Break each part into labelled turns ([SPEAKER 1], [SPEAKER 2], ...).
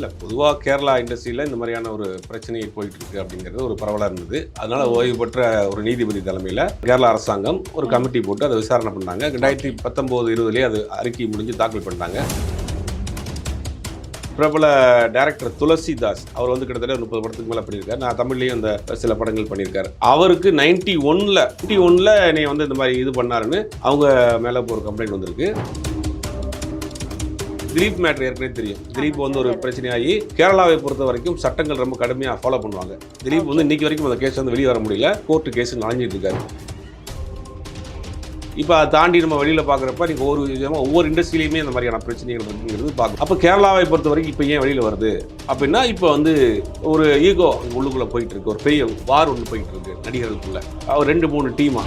[SPEAKER 1] இல்லை பொதுவாக கேரளா இண்டஸ்ட்ரியில் இந்த மாதிரியான ஒரு பிரச்சனை போயிட்டு இருக்கு அப்படிங்கிறது ஒரு பரவலாக இருந்தது. அதனால ஓய்வு பெற்ற ஒரு நீதிபதி தலைமையில் கேரளா அரசாங்கம் ஒரு கமிட்டி போட்டு அதை விசாரணை பண்ணாங்க. ரெண்டாயிரத்தி பத்தொம்போது இருபதுலேயே அது அறிக்கை முடிஞ்சு தாக்கல் பண்ணிட்டாங்க. பிரபல டைரக்டர் துளசிதாஸ் அவர் வந்து கிட்டத்தட்ட முப்பது படத்துக்கு மேலே பண்ணியிருக்காரு. நான் தமிழ்லேயும் அந்த சில படங்கள் பண்ணியிருக்காரு. அவருக்கு நைன்டி ஒன்ல நைன்டி ஒன்ல என்னை வந்து இந்த மாதிரி இது பண்ணாருன்னு அவங்க மேலே ஒரு கம்ப்ளைண்ட் வந்திருக்கு. திலீப் மேட்ரு ஏற்கனவே தெரியும். திலீப் வந்து ஒரு பிரச்சனையாகி கேரளாவை பொறுத்த வரைக்கும் சட்டங்கள் ரொம்ப கடுமையாக ஃபாலோ பண்ணுவாங்க. திலீப் வந்து இன்னைக்கு வரைக்கும் அந்த கேஸ் வந்து வெளியே வர முடியல. கோர்ட்டு கேஸ் நனைஞ்சிட்டு இருக்காரு. இப்போ அதை தாண்டி நம்ம வெளியில் பார்க்குறப்ப நீங்கள் ஒவ்வொரு விதமாக ஒவ்வொரு இண்டஸ்ட்ரியிலையுமே இந்த மாதிரியான பிரச்சனைகள் இருக்குங்கிறது பார்க்கும் அப்போ கேரளாவை பொறுத்த வரைக்கும் இப்போ ஏன் வெளியில் வருது? அப்படின்னா இப்போ வந்து ஒரு ஈகோ உள்ளுக்குள்ளே போயிட்டு இருக்கு. ஒரு பெரிய வார் ஒன்று போயிட்டு இருக்கு நடிகர்களுக்குள்ள. ரெண்டு மூணு டீமா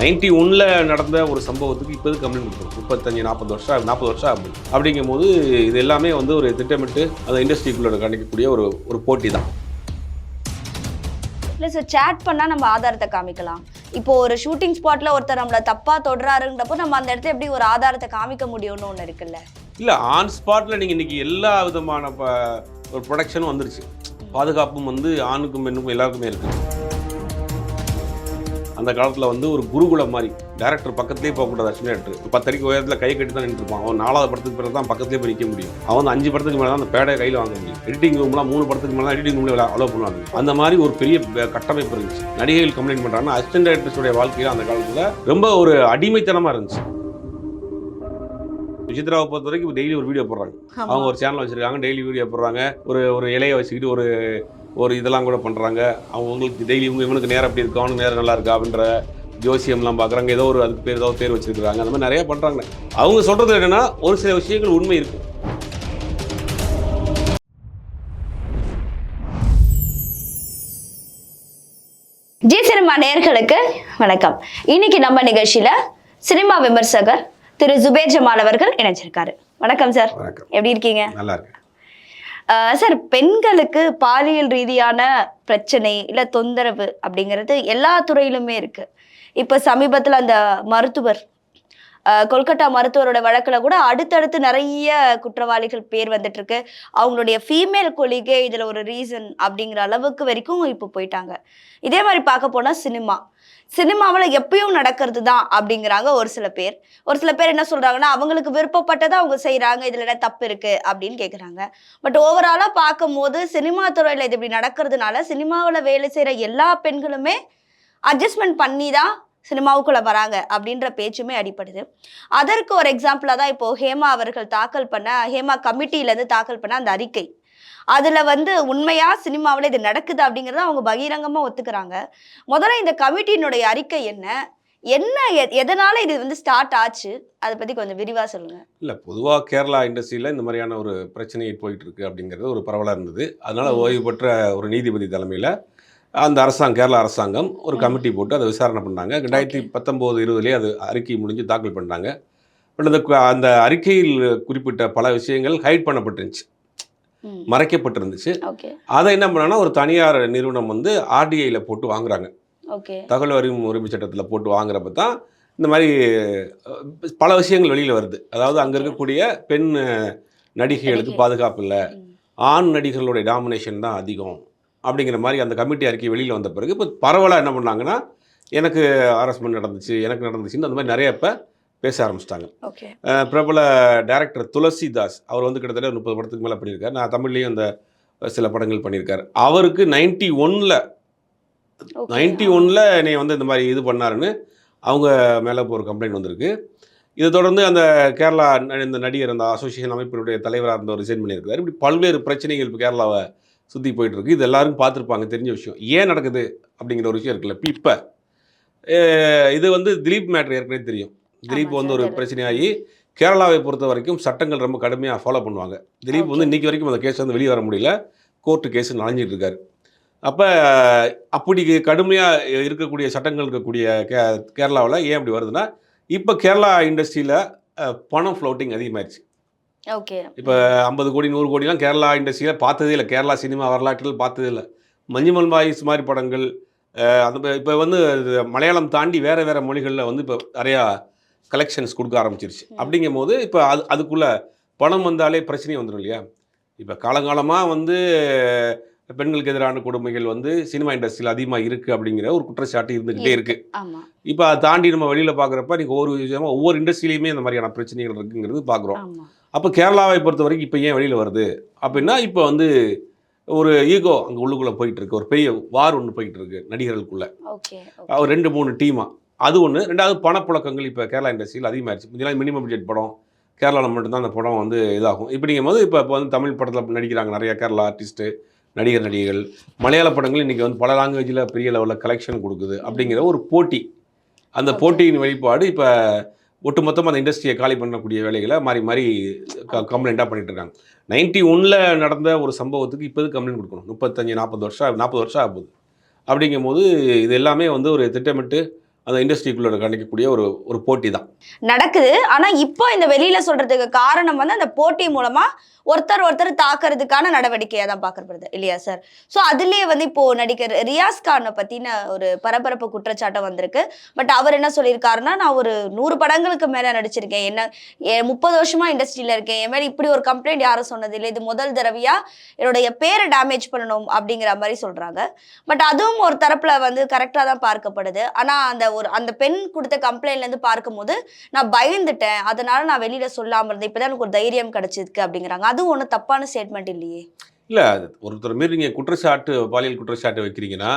[SPEAKER 1] நைன்டி ஒன்ல நடந்த ஒரு சம்பவத்துக்கு இப்போ கம்ப்ளைண்ட் கொடுத்துரும் முப்பத்தஞ்சு நாற்பது வருஷம் நாற்பது வருஷம் ஆகுது. அப்படிங்கும் போது இது எல்லாமே வந்து ஒரு திட்டமிட்டு அந்த இண்டஸ்ட்ரிக்குள்ள கணிக்கக்கூடிய ஒரு ஒரு போட்டி தான்.
[SPEAKER 2] இல்லை சார் சேட் பண்ணால் நம்ம ஆதாரத்தை காமிக்கலாம். இப்போ ஒரு ஷூட்டிங் ஸ்பாட்ல ஒருத்தர் நம்மளை தப்பா தொடுறாருன்றப்போ நம்ம அந்த இடத்துல எப்படி ஒரு ஆதாரத்தை காமிக்க முடியும்னு ஒன்று இருக்குல்ல?
[SPEAKER 1] இல்லை ஆன் ஸ்பாட்டில் நீங்கள் இன்னைக்கு எல்லா விதமான ஒரு ப்ரொடக்ஷனும் வந்துருச்சு. பாதுகாப்பும் வந்து ஆணுக்கும் பெண்ணுக்கும் எல்லாருக்குமே இருக்குது அந்த காலத்தில் வந்து ஒரு குருகுலம் மாதிரி டேரக்டர் பக்கத்துலேயே போகக்கூடாது அஸ்வினி டேரக்டர் பத்தடிக்கு உயரத்தில் கை கட்டி தான் நின்றுருப்பான் அவன் நாலாவது படத்துக்கு பிறகு தான் பக்கத்துலேயே போய் நிற்க முடியும். அவன் வந்து அஞ்சு படத்துக்கு மேலே தான் அந்த பேடை கையில் வாங்க முடியும். எடிட்டிங் ரூம்லாம் மூணு படத்துக்கு மேலே தான் எடிட்டிங் ரூமில் அலோவ் பண்ணுவாங்க. அந்த மாதிரி ஒரு பெரிய கட்டமைப்பு இருந்துச்சு. நடிகைகள் கம்ப்ளைண்ட் பண்ணுறாங்கன்னா அசிஸ்டன்ட் டேரக்டர்ஸுடைய வாழ்க்கையில் அந்த காலத்தில் ரொம்ப ஒரு அடிமைத்தனமாக இருந்துச்சு. விசித்ராவை பொறுத்த வரைக்கும் டெய்லி ஒரு வீடியோ போடுறாங்க. அவங்க ஒரு சேனல் வச்சிருக்காங்க டெய்லி வீடியோ போடுறாங்க. ஒரு ஒரு இலையை வச்சுக்கிட்டு ஒரு ஒரு இதெல்லாம் கூட பண்ணுறாங்க அவங்களுக்கு டெய்லி இவங்க இவனுக்கு நேரம் எப்படி இருக்கு? அவனுக்கு நேரம் நல்லா இருக்கா? அப்படின்ற ஜோசியம்லாம் பார்க்குறாங்க ஏதோ ஒரு அதுக்கு பேர் ஏதோ பேர் வச்சிருக்காங்க அந்த மாதிரி நிறைய பண்ணுறாங்க அவங்க சொல்கிறது என்னன்னா ஒரு சில விஷயங்கள் உண்மை இருக்கு.
[SPEAKER 2] ஜி சினிமா நேயர்களுக்கு வணக்கம். இன்னைக்கு நம்ம நிகழ்ச்சியில சினிமா விமர்சகர் திரு. ஜுபேர் ஜமால் அவர்கள் இணைஞ்சிருக்காரு. வணக்கம் சார். எப்படி இருக்கீங்க?
[SPEAKER 1] நல்லா இருக்கு
[SPEAKER 2] சார் பெண்களுக்கு பாலியல் ரீதியான பிரச்சனை இல்ல தொந்தரவு அப்படிங்கிறது எல்லா துறையிலுமே இருக்கு. இப்ப சமீபத்துல அந்த மருத்துவர் கொல்கட்டா மருத்துவரோட வழக்குல கூட அடுத்தடுத்து நிறைய குற்றவாளிகள் பேர் வந்துட்டு இருக்கு அவங்களுடைய ஃபீமேல் கொலிகே இதுல ஒரு ரீசன் அப்படிங்கிற அளவுக்கு வரைக்கும் இப்போ போயிட்டாங்க. இதே மாதிரி பார்க்க போனா சினிமா. சினிமாவில் எப்பயும் நடக்கிறது தான் அப்படிங்கிறாங்க ஒரு சில பேர். ஒரு சில பேர் என்ன சொல்கிறாங்கன்னா அவங்களுக்கு விருப்பப்பட்டதை அவங்க செய்கிறாங்க இதில் என்ன தப்பு இருக்குது அப்படின்னு கேட்குறாங்க பட் ஓவராலாக பார்க்கும்போது சினிமா துறையில் இது இப்படி நடக்கிறதுனால சினிமாவில் வேலை செய்கிற எல்லா பெண்களுமே அட்ஜஸ்ட்மெண்ட் பண்ணி தான் சினிமாவுக்குள்ள வராங்க அப்படின்ற பேச்சுமே அடிப்படுது அதற்கு ஒரு எக்ஸாம்பிளாக தான் இப்போ ஹேமா அவர்கள் தாக்கல் பண்ண ஹேமா கமிட்டியிலேருந்து தாக்கல் பண்ண அந்த அறிக்கை. அதில் வந்து உண்மையா சினிமாவில் இது நடக்குது அப்படிங்கிறத அவங்க பகிரங்கமாக ஒத்துக்கிறாங்க. முதல்ல இந்த கமிட்டியினுடைய அறிக்கை என்ன? என்ன எதனால இது வந்து ஸ்டார்ட் ஆச்சு? அதை பற்றி கொஞ்சம் விரிவாக சொல்லுங்க.
[SPEAKER 1] இல்லை பொதுவாக கேரளா இண்டஸ்ட்ரியில் இந்த மாதிரியான ஒரு பிரச்சனை போயிட்டு இருக்கு அப்படிங்கிறது ஒரு பரவலாக இருந்தது. அதனால. ஓய்வு பெற்ற ஒரு நீதிபதி தலைமையில் அந்த அரசாங்கம் கேரளா அரசாங்கம் ஒரு. கமிட்டி போட்டு அதை விசாரணை பண்ணாங்க. ரெண்டாயிரத்தி பத்தொம்போது இருபதுலேயே அது அறிக்கை முடிஞ்சு தாக்கல் பண்ணாங்க பட் அந்த அந்த அறிக்கையில் குறிப்பிட்ட பல விஷயங்கள் ஹைட் பண்ணப்பட்டிருந்துச்சு. மறைக்கப்பட்டிருந்துச்சு. அதை என்ன பண்ணாங்கன்னா ஒரு தனியார் நிறுவனம் வந்து ஆர்டிஐயில் போட்டு வாங்குறாங்க. தகவல் அறியும் உரிமை சட்டத்தில் போட்டு வாங்குறப்ப தான் இந்த மாதிரி பல விஷயங்கள் வெளியில் வருது. அதாவது அங்கே இருக்கக்கூடிய பெண் நடிகைகளுக்கு
[SPEAKER 2] நடிகை.
[SPEAKER 1] பாதுகாப்பு இல்லை. ஆண் நடிகர்களுடைய டாமினேஷன் தான் அதிகம். அப்படிங்கிற மாதிரி அந்த கமிட்டி அறிக்கை வெளியில் வந்த பிறகு இப்போ பரவலாக என்ன பண்ணாங்கன்னா எனக்கு ஹராஸ்மெண்ட் நடந்துச்சு எனக்கு நடந்துச்சுன்னு அந்த மாதிரி நிறைய இப்போ பேச ஆரம்பிச்சிட்டாங்க.
[SPEAKER 2] ஓகே.
[SPEAKER 1] பிரபல டைரக்டர் துளசிதாஸ் அவர் வந்து கிட்டத்தட்ட முப்பது படத்துக்கு மேலே பண்ணியிருக்காரு. நான் தமிழ்லேயும் அந்த சில படங்கள் பண்ணியிருக்காரு. அவருக்கு நைன்டி ஒன்ல நைன்டி ஒன்ல என்னை வந்து இந்த மாதிரி இது பண்ணாருன்னு அவங்க மேலே இப்போ ஒரு கம்ப்ளைண்ட் வந்திருக்கு. இதை தொடர்ந்து அந்த கேரளா இந்த நடிகர் அந்த அசோசியேஷன் அமைப்பினுடைய தலைவராக இருந்தவர் ரிசைன் பண்ணியிருக்காரு. இப்படி பல்வேறு பிரச்சனைகள் இப்போ கேரளாவை சுற்றி போயிட்டு இருக்கு இது எல்லாருக்கும் பார்த்துருப்பாங்க தெரிஞ்ச விஷயம். ஏன் நடக்குது அப்படிங்கிற ஒரு விஷயம் இருக்குல்ல. இப்போ இது வந்து திலீப் மேட்ரு ஏற்கனவே தெரியும். திலீப் வந்து ஒரு. பிரச்சனையாகி கேரளாவை பொறுத்த வரைக்கும் சட்டங்கள் ரொம்ப கடுமையாக ஃபாலோ பண்ணுவாங்க. திலீப் வந்து. இன்னைக்கு வரைக்கும் அந்த கேஸ் வந்து வெளியே வர முடியல. கோர்ட்டு கேஸ் நனைஞ்சிட்டு இருக்காரு. அப்போ அப்படி கடுமையாக இருக்கக்கூடிய சட்டங்கள் இருக்கக்கூடிய கே கேரளாவில் ஏன் அப்படி வருதுன்னா இப்போ கேரளா இண்டஸ்ட்ரியில் பணம் ஃப்ளோட்டிங் அதிகமாயிருச்சு.
[SPEAKER 2] ஓகே.
[SPEAKER 1] இப்போ ஐம்பது கோடி நூறு கோடிலாம் கேரளா இண்டஸ்ட்ரியில் பார்த்ததே இல்லை. கேரளா சினிமா வரலாற்றில் பார்த்ததே இல்லை. மஞ்சுமல் பாய்ஸ் மாதிரி படங்கள் அஹ், அது இப்போ வந்து மலையாளம் தாண்டி வேறு வேறு மொழிகளில் வந்து இப்போ நிறையா கலெக்ஷன்ஸ் கொடுக்க ஆரம்பிச்சிருச்சு. அப்படிங்கும் போது இப்போ அது அதுக்குள்ளே பணம் வந்தாலே பிரச்சனை வந்துடும் இல்லையா? இப்போ காலங்காலமாக வந்து பெண்களுக்கு எதிரான கொடுமைகள் வந்து சினிமா இண்டஸ்ட்ரியில் அதிகமாக இருக்குது அப்படிங்கிற ஒரு குற்றச்சாட்டு இருந்துக்கிட்டே
[SPEAKER 2] இருக்கு.
[SPEAKER 1] இருக்குது இப்போ அதை தாண்டி நம்ம வெளியில் பார்க்குறப்ப நீங்கள் ஒவ்வொரு விஷயமா ஒவ்வொரு இண்டஸ்ட்ரியிலையுமே இந்த மாதிரியான பிரச்சனைகள் இருக்குங்கிறது பார்க்குறோம் அப்போ கேரளாவை பொறுத்த வரைக்கும் இப்போ ஏன் வெளியில் வருது? அப்படின்னா இப்போ வந்து ஒரு ஈகோ அங்கே உள்ளுக்குள்ளே போயிட்டு இருக்கு. ஒரு பெரிய வார் ஒன்று போயிட்டு இருக்கு நடிகர்களுக்குள்ள. ரெண்டு மூணு டீமா அது ஒன்று ரெண்டாவது பணப்புழக்கங்கள் இப்போ கேரளா இண்டஸ்ட்ரியில் அதிகமாகிடுச்சு முன்னாடி மினிமம் பட்ஜெட் படம் கேரளாவில் மட்டும்தான் அந்த படம் வந்து இதாகும். இப்படிங்கும் போது இப்போ இப்போ வந்து தமிழ் படத்தில் நடிக்கிறாங்க நிறைய கேரளா ஆர்டிஸ்ட்டு நடிகர் நடிகைகள். மலையாள படங்கள் இன்றைக்கி வந்து பல லாங்குவேஜில் பெரிய லெவலில் கலெக்ஷன் கொடுக்குது அப்படிங்கிற ஒரு போட்டி. அந்த. போட்டியின் வெளிப்பாடு இப்போ ஒட்டுமொத்தமாக அந்த இண்டஸ்ட்ரியை காலி பண்ணக்கூடிய வேலைகளை மாறி மாறி
[SPEAKER 2] Okay.
[SPEAKER 1] கம்ப்ளைண்ட்டாக பண்ணிட்டு இருக்காங்க நைன்டி ஒன்ல நடந்த ஒரு சம்பவத்துக்கு இப்போ கம்ப்ளைண்ட் கொடுக்கணும். முப்பத்தஞ்சு நாற்பது வருஷம் நாற்பது வருஷம் ஆகுது அப்படிங்கும் போது இது எல்லாமே வந்து ஒரு திட்டமிட்டு அந்த இண்டஸ்ட்ரிக்குள்ள கண்டிக்கக்கூடிய ஒரு ஒரு போட்டி தான்
[SPEAKER 2] நடக்குது. ஆனா இப்போ இந்த வெளியில சொல்றதுக்கு காரணம் வந்து அந்த போட்டி மூலமா ஒருத்தர் ஒருத்தர் தாக்குறதுக்கான நடவடிக்கையா தான் பார்க்கப்படுது. இல்லையா சார் ஸோ அதுலயே வந்து இப்போ நடிகர் ரியாஸ் கானை பத்தின ஒரு பரபரப்பு குற்றச்சாட்டம் வந்திருக்கு. பட் அவர் என்ன சொல்லியிருக்காருன்னா நான் ஒரு நூறு படங்களுக்கு மேல நடிச்சிருக்கேன். என்ன முப்பது வருஷமா இண்டஸ்ட்ரியில இருக்கேன். என் மேல இப்படி ஒரு கம்ப்ளைண்ட் யாரும் சொன்னதில்லை. இது முதல் தடவையா என்னுடைய பேரை டேமேஜ் பண்ணணும் அப்படிங்கிற மாதிரி சொல்றாங்க. பட் அதுவும் ஒரு தரப்புல வந்து கரெக்டா தான் பார்க்கப்படுது. ஆனா அந்த ஒரு அந்த பெண் கொடுத்த கம்ப்ளைண்ட்ல இருந்து பார்க்கும்போது நான் பயந்துட்டேன். அதனால நான் வெளியில சொல்லாம இருந்தேன். இப்பதான் எனக்கு ஒரு தைரியம் கிடைச்சிருக்கு அப்படிங்கிறாங்க. அதுவும் ஒன்றும் தப்பான ஸ்டேட்மெண்ட் இல்லையே.
[SPEAKER 1] இல்லை ஒருத்தர் மாரி நீங்கள் குற்றச்சாட்டு பாலியல் குற்றச்சாட்டு வைக்கிறீங்கன்னா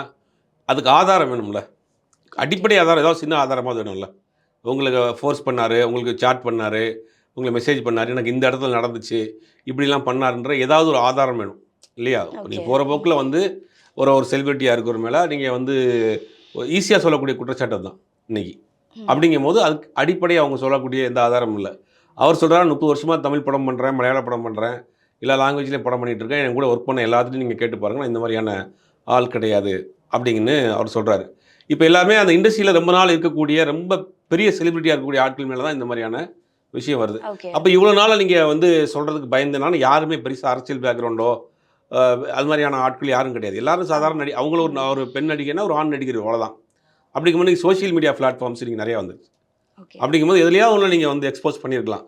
[SPEAKER 1] அதுக்கு ஆதாரம் வேணும்ல. அடிப்படை ஆதாரம் ஏதாவது சின்ன ஆதாரமாக வேணும்ல. உங்களுக்கு ஃபோர்ஸ் பண்ணார் உங்களுக்கு சாட் பண்ணார் உங்களுக்கு மெசேஜ் பண்ணார் எனக்கு இந்த இடத்துல நடந்துச்சு இப்படிலாம் பண்ணாருன்ற ஏதாவது ஒரு ஆதாரம் வேணும். இல்லையா. நீங்கள் போகிற போக்கில் வந்து ஒரு ஒரு செலிபிரிட்டியாக இருக்கிற மேலே நீங்கள் வந்து ஈஸியாக சொல்லக்கூடிய குற்றச்சாட்டு தான் இன்னைக்கு. அப்படிங்கும் போது அதுக்கு அடிப்படை அவங்க சொல்லக்கூடிய எந்த ஆதாரமும் இல்லை. அவர் சொல்கிறார் முப்பது வருஷமாக தமிழ் படம் பண்ணுறேன் மலையாள படம் பண்ணுறேன் எல்லா லாங்குவேஜ்லேயும் படம் பண்ணிட்டு இருக்கேன். என் கூட ஒர்க் பண்ண எல்லாத்துலையும் நீங்கள் கேட்டு பாருங்க. நான் இந்த மாதிரியான ஆள் கிடையாது. அப்படிங்கன்னு அவர் சொல்கிறாரு இப்போ எல்லாமே அந்த இண்டஸ்ட்ரியில் ரொம்ப நாள் இருக்கக்கூடிய ரொம்ப பெரிய செலிபிரிட்டியாக இருக்கக்கூடிய ஆட்கள் மேலே தான் இந்த மாதிரியான விஷயம் வருது. அப்போ இவ்வளோ நாள் நீங்கள் வந்து சொல்கிறதுக்கு பயந்தனால யாருமே பெருசாக அரசியல் பேக்ரவுண்டோ அது மாதிரியான ஆட்கள் யாரும் கிடையாது. எல்லாரும் சாதாரண நடி அவங்களும் ஒரு ஒரு பெண் நடிகைன்னா ஒரு ஆண் நடிகர் அவ்வளோதான் அப்படிங்கும்போது சோஷியல் மீடியா பிளாட்ஃபார்ம்ஸ் நீங்கள் நிறையா வந்துருச்சு.
[SPEAKER 2] ஓகே
[SPEAKER 1] அப்படிங்கும்போது எதுலையா ஒன்று நீங்கள் வந்து எக்ஸ்போஸ் பண்ணியிருக்கலாம்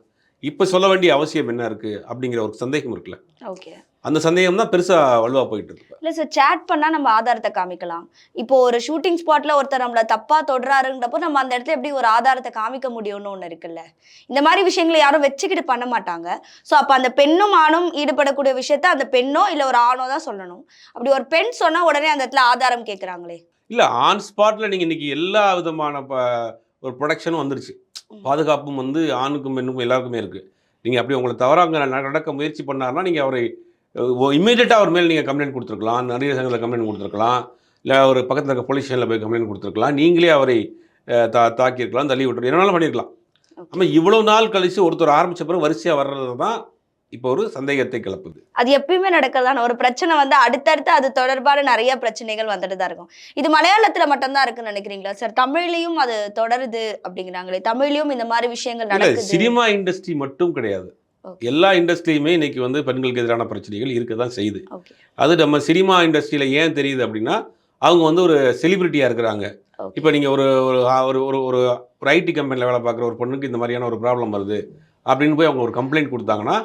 [SPEAKER 1] இப்போ சொல்ல வேண்டிய அவசியம் என்ன இருக்குது அப்படிங்கிற ஒரு சந்தேகம் இருக்குல்ல.
[SPEAKER 2] ஓகே
[SPEAKER 1] அந்த சந்தேகம் தான் பெருசாக வலுவாக போயிட்டு இருக்கு.
[SPEAKER 2] இல்ல சார் சேட் பண்ணா நம்ம ஆதாரத்தை காமிக்கலாம். இப்போ ஒரு ஷூட்டிங் ஸ்பாட்ல ஒருத்தர் நம்மள தப்பா தொடுறாருன்றப்போ நம்ம அந்த இடத்துல எப்படி ஒரு ஆதாரத்தை காமிக்க முடியும்னு ஒண்ணு இருக்குல்ல? இந்த மாதிரி விஷயங்களை யாரும் வச்சுக்கிட்டு பண்ண மாட்டாங்க. ஸோ அப்ப அந்த பெண்ணும் ஆணும் ஈடுபடக்கூடிய விஷயத்த அந்த பெண்ணோ இல்ல ஒரு ஆணோ தான் சொல்லணும். அப்படி ஒரு பெண் சொன்னா உடனே அந்த இடத்துல ஆதாரம் கேக்குறாங்களே.
[SPEAKER 1] இல்லை ஆன் ஸ்பாட்டில் நீங்கள் இன்றைக்கி எல்லா விதமான ப ஒரு ப்ரொடக்ஷனும் வந்துருச்சு. பாதுகாப்பும் வந்து ஆணுக்கும் பெண்ணுக்கும் எல்லாருக்குமே இருக்குது நீங்கள் அப்படி உங்களை தவறாக நடக்க முயற்சி பண்ணாருன்னா நீங்கள் அவரை இம்மீடியட்டாக அவர் மேல் நீங்கள் கம்ப்ளைண்ட் கொடுத்துருக்கலாம். நடிகர் சங்கத்தில் கம்ப்ளைண்ட் கொடுத்துருக்கலாம். இல்லை ஒரு பக்கத்தில் இருக்க போலீஸ் ஸ்டேஷனில் போய் கம்ப்ளைண்ட் கொடுத்துருக்கலாம். நீங்களே அவரை தா தாக்கியிருக்கலாம் தள்ளி விட்டுரு என்னனாலும் பண்ணியிருக்கலாம். ஆமாம் இவ்வளோ நாள் கழித்து ஒருத்தர் ஆரம்பித்த பிறகு வரிசையாக வர்றது தான் இப்போ ஒரு சந்தேகத்தை கிளப்புது.
[SPEAKER 2] அது எப்பயுமே நடக்கிறதான ஒரு பிரச்சனை வந்து அடுத்தடுத்து அது தொடர்பான நிறைய பிரச்சனைகள் வந்துட்டு தான் இருக்கும். இது மலையாளத்துல மட்டும்தான் இருக்குன்னு நினைக்கிறீங்களா சார்? தமிழ்லயும் அது தொடருது அப்படிங்கிறாங்களே. தமிழ்லயும் இந்த மாதிரி விஷயங்கள் நடக்குது.
[SPEAKER 1] சினிமா இண்டஸ்ட்ரி மட்டும் கிடையாது. எல்லா இண்டஸ்ட்ரியுமே இன்னைக்கு வந்து பெண்களுக்கு எதிரான பிரச்சனைகள் இருக்க தான் செய்யுது அது நம்ம சினிமா இண்டஸ்ட்ரியில் ஏன் தெரியுது அப்படின்னா அவங்க வந்து ஒரு செலிபிரிட்டியாக இருக்கிறாங்க. இப்போ நீங்கள் ஒரு ஒரு ஒரு ஒரு ஒரு ஐடி கம்பெனியில் வேலை பார்க்குற ஒரு பொண்ணுக்கு இந்த மாதிரியான ஒரு ப்ராப்ளம் வருது அப்படின்னு போய் அவங்க ஒரு கம்ப்ளைண்ட் கொடுத்தாங்கன்னா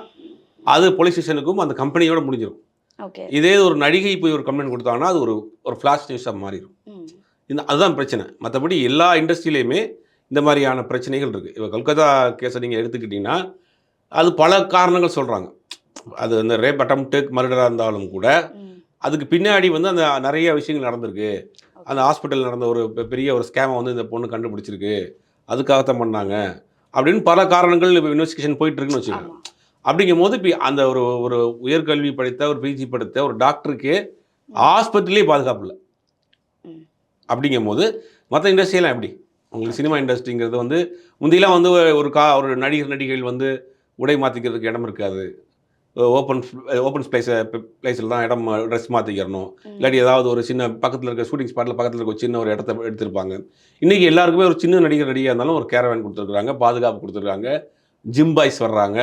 [SPEAKER 1] அது போலீஸ் ஸ்டேஷனுக்கும் அந்த கம்பெனியோட முடிஞ்சிடும் இதே ஒரு நடிகை போய் ஒரு கம்ப்ளைண்ட் கொடுத்தாங்கன்னா அது ஒரு ஒரு ஃப்ளாஷ் நியூஸாக மாறிடும் இந்த அதுதான் பிரச்சனை. மற்றபடி எல்லா இண்டஸ்ட்ரியிலையுமே இந்த மாதிரியான பிரச்சனைகள் இருக்குது இப்போ கொல்கத்தா கேஸை நீங்கள் எடுத்துக்கிட்டிங்கன்னா அது பல காரணங்கள் சொல்கிறாங்க அது அந்த ரேப் அட்டம்ப்ட்டு மர்டராக இருந்தாலும் கூட அதுக்கு பின்னாடி வந்து அந்த நிறைய விஷயங்கள் நடந்திருக்கு. அந்த ஹாஸ்பிட்டல் நடந்த ஒரு பெரிய ஒரு ஸ்கேமை வந்து இந்த பொண்ணு கண்டுபிடிச்சிருக்கு. அதுக்காகத்தான் பண்ணாங்க. அப்படின்னு பல காரணங்கள் இப்போ இன்வெஸ்டிகேஷன் போயிட்டு இருக்குன்னு வச்சுக்கோங்க. அப்படிங்கும் போது இப்போ அந்த ஒரு ஒரு உயர்கல்வி படித்த ஒரு பிஜி படித்த ஒரு டாக்டருக்கு ஆஸ்பத்திரியிலே பாதுகாப்பு இல்லை. அப்படிங்கும் போது மற்ற இண்டஸ்ட்ரியெல்லாம் எப்படி? உங்களுக்கு சினிமா இண்டஸ்ட்ரிங்கிறது வந்து முந்தியெல்லாம் வந்து ஒரு கா ஒரு நடிகர் நடிகைகள் வந்து உடை மாற்றிக்கிறதுக்கு இடம் இருக்காது. ஓப்பன் ஓப்பன் ஸ்பேஸை பிளேஸில் தான் இடம் ட்ரெஸ் மாற்றிக்கிறணும். இல்லாட்டி ஏதாவது ஒரு சின்ன பக்கத்தில் இருக்க ஷூட்டிங் ஸ்பாட்டில் பக்கத்தில் இருக்க ஒரு சின்ன ஒரு இடத்த எடுத்திருப்பாங்க. இன்றைக்கி எல்லாருக்குமே ஒரு சின்ன நடிகர் நடிகையாக இருந்தாலும் ஒரு கேரவேன் கொடுத்துருக்குறாங்க பாதுகாப்பு கொடுத்துருக்காங்க. ஜிம் பாய்ஸ் வர்றாங்க.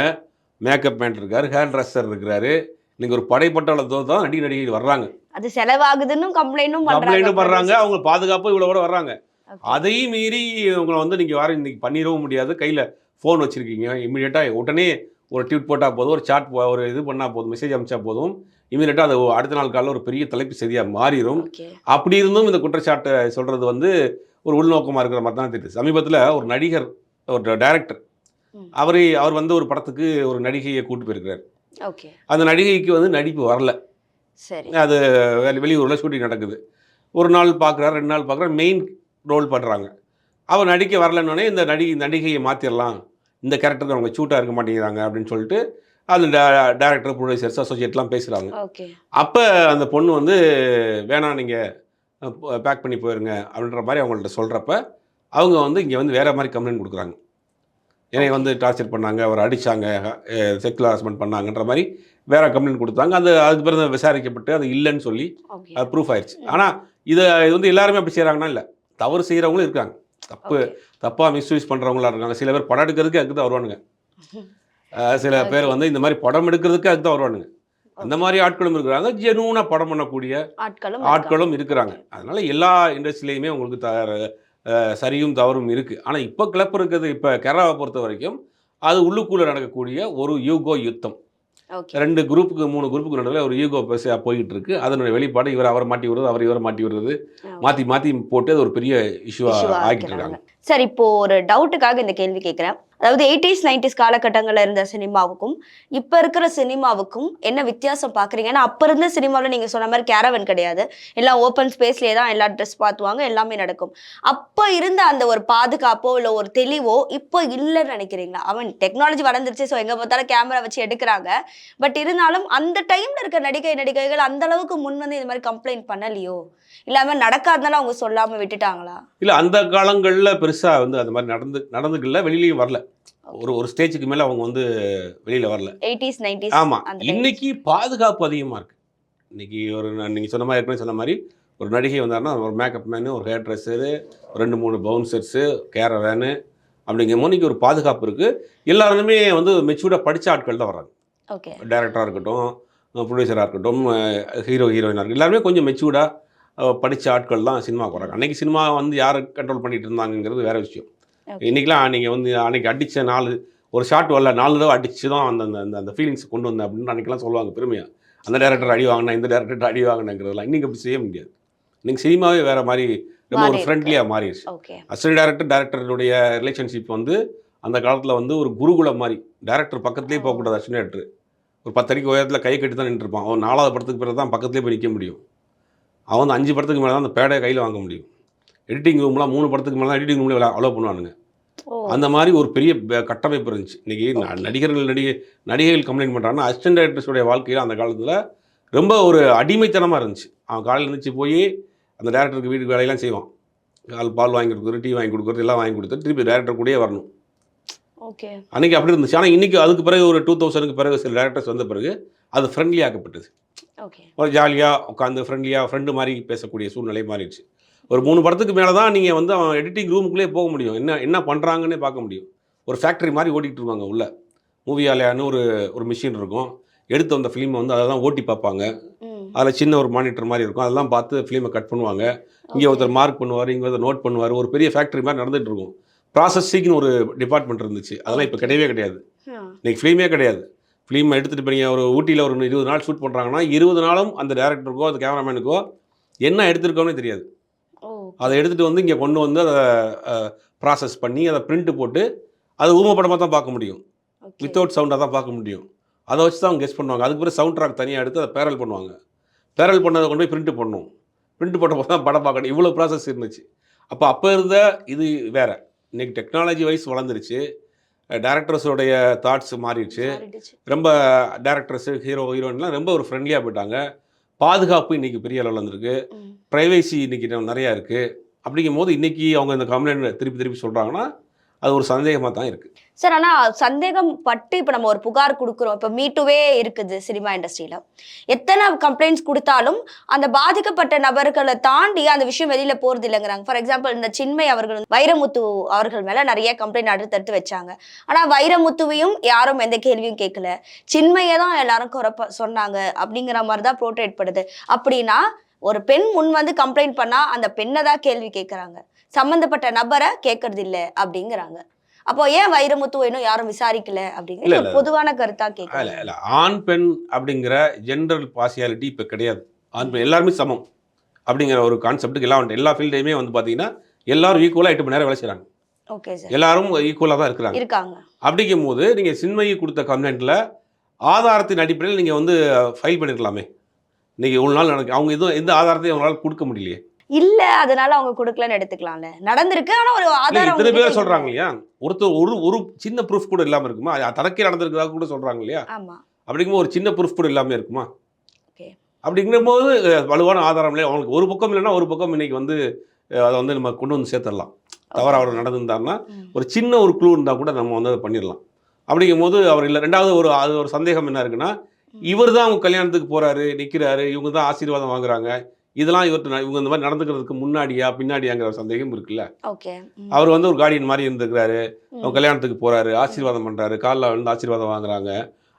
[SPEAKER 1] மேக்கப் மேன் இருக்காரு ஹேர் ட்ரெஸ்ஸர் இருக்கிறாரு. நீங்கள் ஒரு படைப்பட்டாளத்தோ தான் நடிகை நடிகைகள் வர்றாங்க.
[SPEAKER 2] அது செலவாகுதுன்னு கம்ப்ளைண்டும்
[SPEAKER 1] கம்ப்ளைண்ட்டும் பண்றாங்க. அவங்க பாதுகாப்பு இவ்வளோ வர்றாங்க.
[SPEAKER 2] Okay.
[SPEAKER 1] அதையும் மீறி உங்களை வந்து நீங்கள் வார இன்னைக்கு பண்ணிடவும் முடியாது. கையில் ஃபோன் வச்சுருக்கீங்க. இம்மிடியட்டாக உடனே ஒரு ட்வீட் போட்டால் போதும் ஒரு சாட் ஒரு இது பண்ணால் போதும் மெசேஜ் அனுப்பிச்சா போதும். இமீடியட்டாக அது அடுத்த நாள் காலையில் ஒரு பெரிய தலைப்பு செய்தியாக மாறிடும் அப்படி இருந்தும் இந்த குற்றச்சாட்டை சொல்கிறது வந்து ஒரு உள்நோக்கமாக இருக்கிற மாதிரி தான் தெரியுது. சமீபத்தில் ஒரு நடிகர் ஒரு டைரக்டர். அவரை அவர் வந்து ஒரு படத்துக்கு ஒரு நடிகையை கூட்டு போயிருக்கிறார். அந்த நடிகைக்கு வந்து நடிப்பு வரல.
[SPEAKER 2] சரி.
[SPEAKER 1] அது வெளி- வெளியூரில் ஷூட்டிங் நடக்குது. ஒரு நாள் பார்க்குறாரு ரெண்டு நாள் பார்க்குறாரு மெயின் ரோல் பண்ணுறாங்க அவர் நடிக்க வரலன்னொடனே இந்த நடிகை நடிகையை மாற்றிடலாம் இந்த கேரக்டருக்கு அவங்க சூட்டாக இருக்க மாட்டேங்கிறாங்க அப்படின்னு சொல்லிட்டு அது டேரக்டர் ப்ரொடியூசர்ஸ் அசோசியேட்லாம் பேசுகிறாங்க அப்போ அந்த பொண்ணு வந்து வேணாம் நீங்கள் பேக் பண்ணி போயிருங்க அப்படின்ற மாதிரி அவங்கள்ட்ட சொல்கிறப்ப அவங்க வந்து இங்கே வந்து வேறு மாதிரி கம்ப்ளைண்ட் கொடுக்குறாங்க. என்னை வந்து டார்ச்சர் பண்ணாங்க அவர் அடித்தாங்க செக்ஸுவல் ஹராஸ்மெண்ட் பண்ணாங்கன்ற மாதிரி வேற கம்ப்ளைண்ட் கொடுத்தாங்க. அது அதுக்கு பிறகு விசாரிக்கப்பட்டு அது இல்லைன்னு சொல்லி அது ப்ரூஃப் ஆயிடுச்சு ஆனால் இதை இது வந்து எல்லாருமே அப்படி செய்கிறாங்கன்னா இல்லை. தவறு செய்கிறவங்களும் இருக்காங்க. தப்பு தப்பாக மிஸ்யூஸ் பண்ணுறவங்களா இருக்காங்க. சில பேர் படம் எடுக்கிறதுக்கு அதுக்கு தான் வருவானுங்க சில பேர் வந்து இந்த மாதிரி படம் எடுக்கிறதுக்கு அதுக்கு தான் வருவானுங்க அந்த மாதிரி ஆட்களும் இருக்கிறாங்க. ஜெனூனாக படம் பண்ணக்கூடிய
[SPEAKER 2] ஆட்களும்
[SPEAKER 1] இருக்கிறாங்க. அதனால எல்லா இண்டஸ்ட்ரியிலையுமே உங்களுக்கு த சரியும் தவறும் இருக்குது ஆனால் இப்போ கிளப்பு இருக்கிறது இப்போ கேரளாவை பொறுத்த வரைக்கும் அது உள்ளுக்குள்ளே நடக்கக்கூடிய ஒரு யூகோ யுத்தம். ரெண்டு குரூப்புக்கு மூணு குரூப்புக்கு நடுவில் ஒரு யூகோ பேச போயிட்டு இருக்கு அதனுடைய வெளிப்பாடு இவர் அவரை மாட்டி விடுறது அவர் இவரை மாட்டி விடுறது. மாற்றி மாற்றி போட்டு அது ஒரு பெரிய இஷ்யூவாக
[SPEAKER 2] ஆக்கிறாங்க.
[SPEAKER 1] இருக்காங்க
[SPEAKER 2] சார் இப்போ ஒரு டவுட்டுக்காக இந்த கேள்வி கேட்குறேன். அதாவது எயிட்டிஸ் நைன்டிஸ் காலகட்டங்களில் இருந்த சினிமாவுக்கும் இப்போ இருக்கிற சினிமாவுக்கும் என்ன வித்தியாசம் பார்க்குறீங்க ஏன்னா அப்போ இருந்த சினிமாவில் நீங்கள் சொன்ன மாதிரி கேரவன் கிடையாது. எல்லாம் ஓப்பன் ஸ்பேஸ்லேயே தான் எல்லா ட்ரெஸ் பார்த்துவாங்க எல்லாமே நடக்கும். அப்போ இருந்த அந்த ஒரு பாதுகாப்போ இல்லை ஒரு தெளிவோ இப்போ இல்லைன்னு நினைக்கிறீங்களா? அவன் டெக்னாலஜி வளர்ந்துருச்சு ஸோ எங்கே பார்த்தாலும் கேமரா வச்சு எடுக்கிறாங்க. பட் இருந்தாலும் அந்த டைமில் இருக்க நடிகை நடிகைகள் அந்த அளவுக்கு முன் வந்து இந்த மாதிரி கம்ப்ளைண்ட் பண்ணலையோ? இல்லாமல் நடக்காதனால அவங்க சொல்லாமல் விட்டுட்டாங்களா?
[SPEAKER 1] இல்லை அந்த காலங்களில் பெருசாக வந்து அந்த மாதிரி நடந்து நடந்துக்கல வெளியிலையும் வரல. ஒரு ஒரு ஸ்டேஜுக்கு மேலே அவங்க வந்து வெளியில் வரல.
[SPEAKER 2] எயிட்டிஸ் நைன்டிஸ்
[SPEAKER 1] ஆமாம். இன்னைக்கு பாதுகாப்பு அதிகமாக இருக்குது இன்னைக்கு ஒரு நீங்கள் சொன்ன மாதிரி ஏற்கனவே சொன்ன மாதிரி ஒரு நடிகை வந்தாருன்னா ஒரு மேக்கப் மேனு ஒரு ஹேர் ட்ரெஸ்ஸரு ரெண்டு மூணு பவுன்சர்ஸு கேரவேனு அப்படிங்கிற இன்னைக்கு ஒரு பாதுகாப்பு இருக்குது எல்லாருமே வந்து மெச்சூர்டாக படித்த ஆட்கள் தான் வர்றாங்க.
[SPEAKER 2] ஓகே
[SPEAKER 1] டேரக்டராக இருக்கட்டும் ப்ரொடியூசராக இருக்கட்டும் ஹீரோ ஹீரோயினாக இருக்கட்டும் எல்லாருமே கொஞ்சம் மெச்சூர்டாக படித்த ஆட்கள் தான் சினிமாவுக்கு வராங்க. அன்றைக்கி சினிமா வந்து யார் கண்ட்ரோல் பண்ணிட்டு இருந்தாங்கங்கிறது வேற விஷயம். இன்றைக்கெலாம் நீங்கள் வந்து அன்றைக்கி அடித்த நாலு ஒரு ஷாட் வரல நாலு தடவை அடிச்சு தான் அந்த அந்த- அந்த ஃபீலிங்ஸ் கொண்டு வந்தேன் அப்படின்னு அன்றைக்கெல்லாம் சொல்லுவாங்க பெருமையாக அந்த டேரக்டர் அடி வாங்கினா இந்த டேரக்டர் அடி வாங்கினங்கிறதெல்லாம் இன்றைக்கி அப்படி செய்ய முடியாது. இன்னைக்கு சினிமாவே வேறு மாதிரி ரொம்ப ஒரு. ஃப்ரெண்ட்லியாக மாறிடுச்சு. அசிஸ்டன்ட் டேரக்டர் டேரக்டருடைய ரிலேஷன்ஷிப் வந்து அந்த காலத்தில் வந்து ஒரு குருகுலம் மாதிரி டேரக்டர் பக்கத்துலேயே போகக்கூடாது அசிஸ்டன்ட் டேரக்டர் ஒரு பத்தடிக்கு உயரத்தில் கை கட்டி தான் நின்றுருப்பான். அவன் நாலாவது படத்துக்கு பிறகு தான் பக்கத்துலேயே போய் நிற்க முடியும். அவன் வந்து அஞ்சு படத்துக்கு மேலே தான் அந்த பேடையை கையில் வாங்க முடியும். எடிட்டிங் ரூம்லாம் மூணு படத்துக்கு மேலே தான் எடிட்டிங் ரூம்ல அலோவ் பண்ணுவானுங்க. அந்த மாதிரி ஒரு பெரிய கட்டமைப்பு இருந்துச்சு. இன்றைக்கி. நடிகர்கள் நடிகை நடிகைகள் கம்ப்ளைண்ட் பண்ணுறாங்கன்னா அசிஸ்டன்ட் டேரக்டர்ஸுடைய வாழ்க்கையில் அந்த காலத்தில் ரொம்ப ஒரு அடிமைத்தனமாக இருந்துச்சு. அவன் காலையில் இருந்துச்சு போய் அந்த டேரக்டருக்கு வீட்டுக்கு வேலையெல்லாம் செய்வான். கால் பால் வாங்கி கொடுக்குறது டீ வாங்கி கொடுக்குறது எல்லாம் வாங்கி கொடுத்து திருப்பி டேரக்டர் கூடயே வரணும்.
[SPEAKER 2] ஓகே
[SPEAKER 1] அன்றைக்கி அப்படி இருந்துச்சு. ஆனால் இன்றைக்கி அதுக்கு பிறகு ஒரு டூ தௌசண்ட்க்கு பிறகு சில டேரக்டர்ஸ் வந்த பிறகு அது ஃப்ரெண்ட்லி ஆக்கப்பட்டது. ஒரு ஜாலியாக உட்காந்து ஃப்ரெண்ட்லியாக ஃப்ரெண்டு மாதிரி பேசக்கூடிய சூழ்நிலை மாறிடுச்சு. ஒரு மூணு படத்துக்கு மேலே தான் நீங்கள் வந்து அவன் எடிட்டிங் ரூமுக்குள்ளே போக முடியும். என்ன என்ன பண்ணுறாங்கன்னே பார்க்க முடியும். ஒரு ஃபேக்ட்ரி மாதிரி ஓட்டிகிட்டு இருப்பாங்க உள்ள. மூவியாலயான்னு ஒரு ஒரு மிஷின் இருக்கும். எடுத்து வந்த ஃபிலிமை வந்து அதை தான் ஓட்டி பார்ப்பாங்க. அதில் சின்ன ஒரு மானிட்டர் மாதிரி இருக்கும். அதெல்லாம் பார்த்து ஃபிலிமை கட் பண்ணுவாங்க. இங்கே ஒருத்தர் மார்க் பண்ணுவார் இங்கே ஒருத்தர் நோட் பண்ணுவார். ஒரு பெரிய ஃபேக்ட்ரி மாதிரி நடந்துட்டு இருக்கும். ப்ராசஸிங்னு ஒரு டிபார்ட்மெண்ட் இருந்துச்சு. அதெல்லாம் இப்போ கிடையவே கிடையாது. இன்னைக்கு ஃபிலிமே கிடையாது. ஃபிலிம் எடுத்துகிட்டு போய் நீங்கள் ஒரு ஊட்டியில் ஒரு இருபது நாள் ஷூட் பண்ணுறாங்கன்னா இருபது நாளும் அந்த டேரக்டருக்கோ அந்த கேமராமேனுக்கோ என்ன எடுத்திருக்கோனே தெரியாது. அதை எடுத்துகிட்டு வந்து இங்கே கொண்டு வந்து அதை ப்ராசஸ் பண்ணி அதை பிரிண்ட் போட்டு அது ஊமப்படமாக தான் பார்க்க முடியும். வித்தவுட் சவுண்டாக தான் பார்க்க முடியும். அதை வச்சு தான் அவங்க கெஸ் பண்ணுவாங்க. அதுக்கு பிறகு சவுண்ட் ட்ராக் தனியாக எடுத்து அதை பேரல் பண்ணுவாங்க. பேரல் பண்ணதை கொண்டு போய் பிரிண்ட் பண்ணணும். பிரிண்ட் போட்ட போது தான் படம் பார்க்கணும். இவ்வளோ ப்ராசஸ் இருந்துச்சு. அப்போ அப்போ இருந்த இது வேற. இன்னைக்கு டெக்னாலஜி வைஸ் வளர்ந்துருச்சு. டேரக்டர்ஸோடைய தாட்ஸ் மாறிடுச்சு. ரொம்ப டேரக்டர்ஸு ஹீரோ ஹீரோயின்லாம் ரொம்ப ஒரு ஃப்ரெண்ட்லியாக போயிட்டாங்க பாதுகாப்பு இன்னைக்கு பெரிய அளவில் வந்திருக்கு. ப்ரைவேசி இன்னைக்கு நம்ம நிறையா இருக்குது அப்படிங்கும் போது இன்னைக்கு அவங்க இந்த கம்ப்ளைண்ட் திருப்பி திருப்பி சொல்கிறாங்கன்னா அது ஒரு சந்தேகமாக தான் இருக்குது
[SPEAKER 2] சார் ஆனா சந்தேகம் பட்டு இப்போ நம்ம ஒரு புகார் கொடுக்குறோம். இப்போ மீட்டுவே இருக்குது சினிமா இண்டஸ்ட்ரியில. எத்தனை கம்ப்ளைண்ட்ஸ் கொடுத்தாலும் அந்த பாதிக்கப்பட்ட நபர்களை தாண்டி அந்த விஷயம் வெளியில போகிறது இல்லைங்கிறாங்க. ஃபார் எக்ஸாம்பிள் இந்த சின்மை அவர்கள் வைரமுத்து அவர்கள் மேல நிறைய கம்ப்ளைண்ட் அடுத்தடுத்து வச்சாங்க. ஆனால் வைரமுத்துவையும் யாரும் எந்த கேள்வியும் கேட்கல. சின்மையை தான் எல்லாரும் குறைப்ப சொன்னாங்க அப்படிங்கிற மாதிரி தான் ப்ரோட்ரேட் படுது. அப்படின்னா ஒரு பெண் முன் வந்து கம்ப்ளைண்ட் பண்ணால் அந்த பெண்ணை தான் கேள்வி கேட்குறாங்க. சம்பந்தப்பட்ட நபரை கேட்கறது இல்ல அப்படிங்கிறாங்க. அப்போ ஏன் வைரமுத்து இன்னும் யாரும் விசாரிக்கல அப்படிங்கிற. பொதுவான கருத்தா கேட்கல
[SPEAKER 1] ஆண் பெண் அப்படிங்கிற ஜென்ரல் பார்சியாலிட்டி இப்போ கிடையாது. ஆண் பெண் எல்லாருமே சமம் அப்படிங்கிற ஒரு கான்செப்ட்டுக்கு எல்லாம் எல்லா ஃபீல்டையுமே வந்து பார்த்தீங்கன்னா எல்லாரும் ஈக்குவலாக எட்டு மணி நேரம் வேலை செய்கிறாங்க
[SPEAKER 2] ஓகே சார்
[SPEAKER 1] எல்லாரும் ஈக்குவலாக தான் இருக்கிறாங்க.
[SPEAKER 2] இருக்காங்க.
[SPEAKER 1] அப்படிங்கும் போது நீங்கள் சின்மயி கொடுத்த கம்ப்ளைண்ட்டில் ஆதாரத்தின் அடிப்படையில் நீங்கள் வந்து ஃபைல் பண்ணிருக்கலாமே. நீங்கள் இவ்வளோ நாள் நடக்கு அவங்க எதுவும் எந்த ஆதாரத்தையும் அவங்களால கொடுக்க முடியலையே.
[SPEAKER 2] இல்ல அதனால அவங்க கொடுக்கலன்னு எடுத்துக்கலாம்ல. நடந்திருக்கு ஆனா ஒரு ஆதாரம்
[SPEAKER 1] இத்தனை பேர் சொல்கிறாங்க
[SPEAKER 2] இல்ல.
[SPEAKER 1] இல்லையா ஒருத்தர் ஒரு ஒரு சின்ன ப்ரூஃப் கூட இல்லாமல் இருக்குமா? தனக்கே நடந்திருக்கிறதா கூட சொல்கிறாங்க இல்லையா?
[SPEAKER 2] ஆமா.
[SPEAKER 1] அப்படிங்கும்போது ஒரு சின்ன ப்ரூஃப் கூட இல்லாமல் இருக்குமா. அப்படிங்கும்போது வலுவான ஆதாரம் இல்லை அவங்களுக்கு ஒரு பக்கம் இல்லைன்னா ஒரு பக்கம் இன்னைக்கு வந்து அதை வந்து நம்ம கொண்டு வந்து சேர்த்துடலாம். தவறு அவர் நடந்திருந்தாருன்னா. ஒரு சின்ன ஒரு க்ளூ இருந்தால் கூட நம்ம வந்து அதை பண்ணிடலாம். அப்படிங்கும்போது அவர் இல்லை ரெண்டாவது ஒரு அது ஒரு சந்தேகம் என்ன இருக்குன்னா இவர் தான் அவங்க கல்யாணத்துக்கு போறாரு நிற்கிறாரு இவங்க தான் ஆசீர்வாதம் வாங்குறாங்க இதெல்லாம் இவர்கிட்ட இவங்க இந்த மாதிரி நடந்துக்கிறதுக்கு முன்னாடியா பின்னாடியாங்கிற ஒரு சந்தேகம் இருக்குல்ல?
[SPEAKER 2] ஓகே.
[SPEAKER 1] அவர் வந்து ஒரு கார்டியன் மாதிரி இருந்துக்கிறாரு அவங்க. கல்யாணத்துக்கு போறாரு ஆசீர்வாதம் பண்றாரு காலில் வந்து ஆசீர்வாதம் வாங்குறாங்க.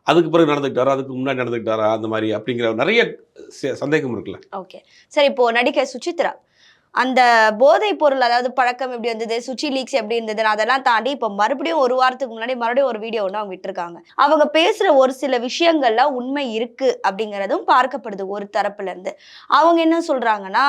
[SPEAKER 1] அதுக்கு பிறகு நடந்துக்கிட்டாரா அதுக்கு முன்னாடி நடந்துக்கிட்டாரா அந்த மாதிரி அப்படிங்கிற நிறைய சந்தேகம் இருக்குல்ல?
[SPEAKER 2] ஓகே. சரி இப்போ நடிகை சுசித்ரா. அந்த போதைப் பொருள் அதாவது பழக்கம் எப்படி இருந்தது சுச்சி லீக்ஸ் எப்படி இருந்தது அதெல்லாம் தாண்டி இப்போ மறுபடியும் ஒரு வாரத்துக்கு முன்னாடி மறுபடியும் ஒரு வீடியோ ஒன்று அவங்க விட்டுருக்காங்க. அவங்க பேசுற ஒரு சில விஷயங்கள்ல உண்மை இருக்கு அப்படிங்கிறதும் பார்க்கப்படுது ஒரு தரப்புல இருந்து. அவங்க என்ன சொல்றாங்கன்னா